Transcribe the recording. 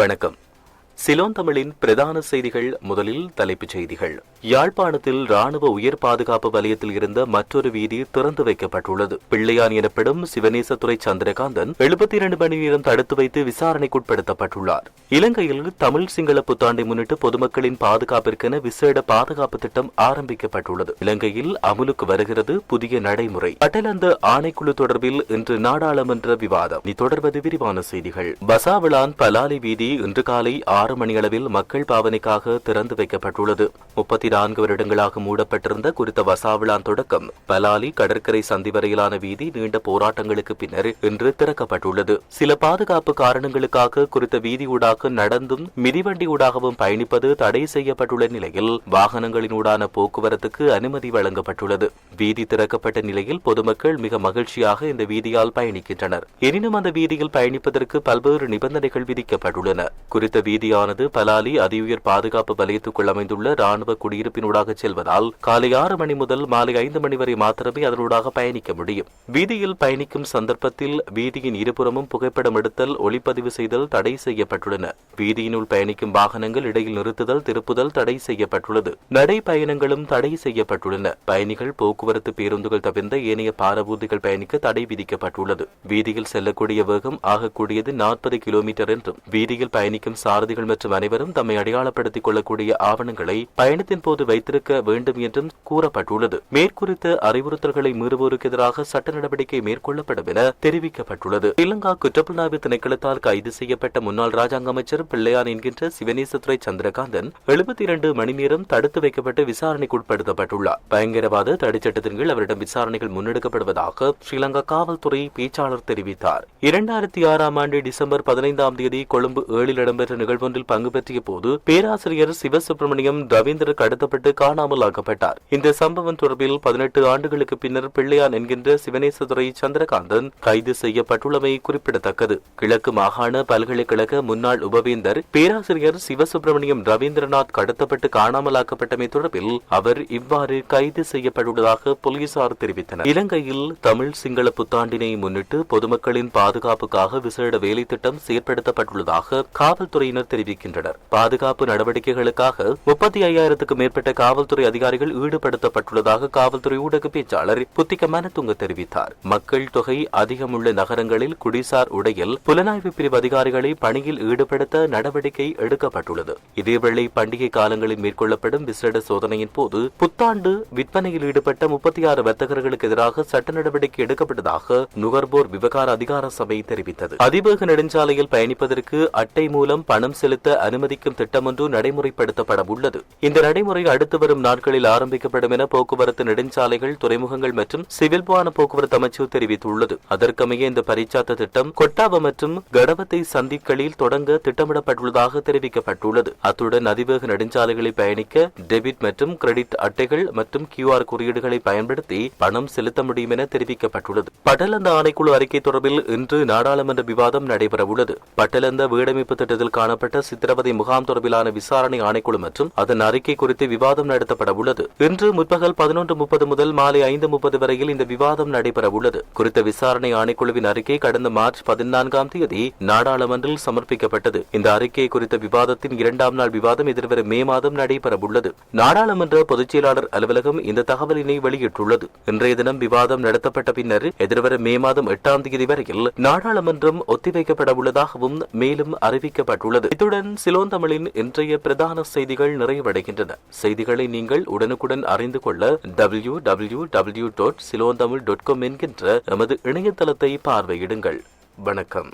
வணக்கம். சிலோன் தமிழின் பிரதான செய்திகள் முதலில் தலைப்புச் செய்திகள். யாழ்ப்பாணத்தில் ராணுவ உயர் பாதுகாப்பு வலயத்தில் இருந்த மற்றொரு வீதி திறந்து வைக்கப்பட்டுள்ளது. பிள்ளையான் எனப்படும் சிவனேசத்துறை சந்திரகாந்தன் எழுபத்தி இரண்டு மணி நேரம் தடுத்து வைத்து விசாரணைக்குட்படுத்தப்பட்டுள்ளார். இலங்கையில் தமிழ் சிங்கள புத்தாண்டை முன்னிட்டு பொதுமக்களின் பாதுகாப்பிற்கென விசேட பாதுகாப்பு திட்டம் ஆரம்பிக்கப்பட்டுள்ளது. இலங்கையில் அமுலுக்கு வருகிறது புதிய நடைமுறை. அட்டலந்த ஆணைக்குழு தொடர்பில் இன்று நாடாளுமன்ற விவாதம். தொடர்வது விரிவான செய்திகள். பசாவிளான் பலாலி வீதி இன்று காலை ஆறு மணியளவில் மக்கள் பாவனைக்காக திறந்து வைக்கப்பட்டுள்ளது. முப்பத்தி நான்கு வருடங்களாக மூடப்பட்டிருந்த குறித்த வசாவிழான் தொடக்கம் பலாலி கடற்கரை சந்தி வரையிலான வீதி நீண்ட போராட்டங்களுக்கு பின்னர் இன்று திறக்கப்பட்டுள்ளது. சில பாதுகாப்பு காரணங்களுக்காக குறித்த வீதி ஊடாக நடந்தும் மிதிவண்டி ஊடாகவும் பயணிப்பது தடை செய்யப்பட்டுள்ள நிலையில் வாகனங்களினூடான போக்குவரத்துக்கு அனுமதி வழங்கப்பட்டுள்ளது. வீதி திறக்கப்பட்ட நிலையில் பொதுமக்கள் மிக மகிழ்ச்சியாக இந்த வீதியால் பயணிக்கின்றனர். எனினும் அந்த வீதியில் பயணிப்பதற்கு பல்வேறு நிபந்தனைகள் விதிக்கப்பட்டுள்ளன. குறித்த வீதியால் பகுதியானது பலாலி அதியுயர் பாதுகாப்பு வலயத்துக்குள் அமைந்துள்ள ராணுவ குடியிருப்பினூடாக செல்வதால் காலை ஆறு மணி முதல் மாலை ஐந்து மணி வரை மாத்திரமே அதனூடாக பயணிக்க முடியும். வீதியில் பயணிக்கும் சந்தர்ப்பத்தில் வீதியின் இருபுறமும் புகைப்படம் எடுத்தல் ஒளிப்பதிவு செய்தல் தடை செய்யப்பட்டுள்ளன. வீதியினுள் பயணிக்கும் வாகனங்கள் இடையில் நிறுத்துதல் திருப்புதல் தடை செய்யப்பட்டுள்ளது. நடை பயணங்களும் தடை செய்யப்பட்டுள்ளன. பயணிகள் போக்குவரத்து பேருந்துகள் தவிர்ந்த ஏனைய பாரபூதிகள் பயணிக்க தடை விதிக்கப்பட்டுள்ளது. வீதியில் செல்லக்கூடிய வேகம் ஆகக்கூடியது நாற்பது கிலோமீட்டர் என்றும் வீதியில் பயணிக்கும் சாரதிகள் மற்றும் அனைவரும் தம்மை அடையாளப்படுத்திக் கொள்ளக்கூடிய ஆவணங்களை பயணத்தின் போது வைத்திருக்க வேண்டும் என்றும் கூறப்பட்டுள்ளது. மேற்குறித்த அறிவுறுத்தல்களை மீறுவோருக்கு எதிராக சட்ட நடவடிக்கை மேற்கொள்ளப்படும் என தெரிவிக்கப்பட்டுள்ளது. ஸ்ரீலங்கா குற்றப்புலனாய்வு திணைக்களத்தால் கைது செய்யப்பட்ட முன்னாள் ராஜாங்க அமைச்சர் பிள்ளையான் என்கின்ற சிவனேசத்துறை சந்திரகாந்தன் எழுபத்தி இரண்டு மணி நேரம் தடுத்து வைக்கப்பட்டு விசாரணைக்குட்படுத்தப்பட்டுள்ளார். பயங்கரவாத தடைச்சட்டத்தின் கீழ் அவரிடம் விசாரணைகள் முன்னெடுக்கப்படுவதாக ஸ்ரீலங்கா காவல்துறை பேச்சாளர் தெரிவித்தார். இரண்டாயிரத்தி ஆறாம் ஆண்டு டிசம்பர் பதினைந்தாம் தேதி கொழும்பு ஏழில் இடம்பெற்ற நிகழ்வொன்றில் பங்கு பெற்றிய போது பேராசிரியர் சிவசுப்பிரமணியம் ரவீந்திர கடத்தப்பட்டு காணாமல் ஆக்கப்பட்டார் இந்த சம்பவம் தொடர்பில் பதினெட்டு ஆண்டுகளுக்கு பின்னர் பிள்ளையான் என்கின்ற சிவனேசதுரை சந்திரகாந்தன் கைது செய்யப்பட்டுள்ளமை குறிப்பிடத்தக்கது. கிழக்கு மாகாண பல்கலைக்கழக முன்னாள் உபவேந்தர் பேராசிரியர் சிவசுப்பிரமணியம் ரவீந்திரநாத் கடத்தப்பட்டு காணாமலாக்கப்பட்டமை தொடர்பில் அவர் இவ்வாறு கைது செய்யப்பட்டுள்ளதாக போலீசார் தெரிவித்தனர். இலங்கையில் தமிழ் சிங்கள புத்தாண்டினை முன்னிட்டு பொதுமக்களின் பாதுகாப்புக்காக விசேட வேலை திட்டம் செயற்படுத்தப்பட்டுள்ளதாக காவல்துறையினர் தெரிவிக்கின்றனர் பாதுகாப்பு நடவடிக்கைகளுக்காக முப்பத்தி ஐயாயிரத்துக்கும் மேற்பட்ட காவல்துறை அதிகாரிகள் ஈடுபடுத்தப்பட்டுள்ளதாக காவல்துறை ஊடக பேச்சாளர் புத்திக மனத்துங்க தெரிவித்தார். மக்கள் தொகை அதிகமுள்ள நகரங்களில் குடிசார் உடையில் புலனாய்வு பிரிவு அதிகாரிகளை பணியில் ஈடுபடுத்த நடவடிக்கை எடுக்கப்பட்டுள்ளது. இதேவேளை பண்டிகை காலங்களில் மேற்கொள்ளப்படும் விசேட சோதனையின் போது புத்தாண்டு விற்பனையில் ஈடுபட்ட முப்பத்தி ஆறு வர்த்தகர்களுக்கு எதிராக சட்ட நடவடிக்கை எடுக்கப்பட்டதாக நுகர்வோர் விவகார அதிகார சபை தெரிவித்தது. அதிவேக நெடுஞ்சாலையில் பயணிப்பதற்கு அட்டை மூலம் பணம் செலுத்த அனுமதிக்கும் திட்டம் ஒன்று நடைமுறைப்படுத்தப்பட உள்ளது. இந்த நடைமுறை அடுத்து வரும் நாட்களில் ஆரம்பிக்கப்படும் என போக்குவரத்து நெடுஞ்சாலைகள் துறைமுகங்கள் மற்றும் சிவில் வாகன போக்குவரத்து அமைச்சு தெரிவித்துள்ளது. அதற்கமைய இந்த பரிச்சாத்த திட்டம் கொட்டாவ மற்றும் கடவத்தை சந்திகளில் தொடங்க திட்டமிடப்பட்டுள்ளதாக தெரிவிக்கப்பட்டுள்ளது. அத்துடன் அதிவேக நெடுஞ்சாலைகளில் பயணிக்க டெபிட் மற்றும் கிரெடிட் அட்டைகள் மற்றும் கியூஆர் குறியீடுகளை பயன்படுத்தி பணம் செலுத்த முடியும் என தெரிவிக்கப்பட்டுள்ளது. பட்டலந்த ஆணைக்குழு அறிக்கை தொடர்பில் இன்று நாடாளுமன்ற விவாதம் நடைபெறவுள்ளது. பட்டலந்த வீடமைப்பு திட்டத்தில் காணப்பட்ட சித்திரவதை முகாம் தொடர்பிலான விசாரணை ஆணைக்குழு மற்றும் அதன் அறிக்கை குறித்து விவாதம் நடத்தப்பட உள்ளது. இன்று முற்பகல் பதினொன்று முப்பது முதல் மாலை ஐந்து முப்பது வரையில் இந்த விவாதம் நடைபெற உள்ளது. குறித்த விசாரணை ஆணைக்குழுவின் அறிக்கை கடந்த மார்ச் பதினான்காம் தேதி நாடாளுமன்றில் சமர்ப்பிக்கப்பட்டது. இந்த அறிக்கை குறித்த விவாதத்தின் இரண்டாம் நாள் விவாதம் எதிர்வரும் மே மாதம் நடைபெற உள்ளது. நாடாளுமன்ற பொதுச் செயலாளர் அலுவலகம் இந்த தகவலினை வெளியிட்டுள்ளது. இன்றைய தினம் விவாதம் நடத்தப்பட்ட பின்னர் எதிர்வரும் மே மாதம் எட்டாம் தேதி வரையில் நாடாளுமன்றம் ஒத்திவைக்கப்பட உள்ளதாகவும் மேலும் அறிவிக்கப்பட்டுள்ளது. இத்துடன் சிலோன் தமிழின் இன்றைய பிரதான செய்திகள் நிறைவடைகின்றன. செய்திகளை நீங்கள் உடனுக்குடன் அறிந்து கொள்ள W W W dot Ceylon Tamil dot com என்கின்ற எமது இணையதளத்தை பார்வையிடுங்கள். வணக்கம்.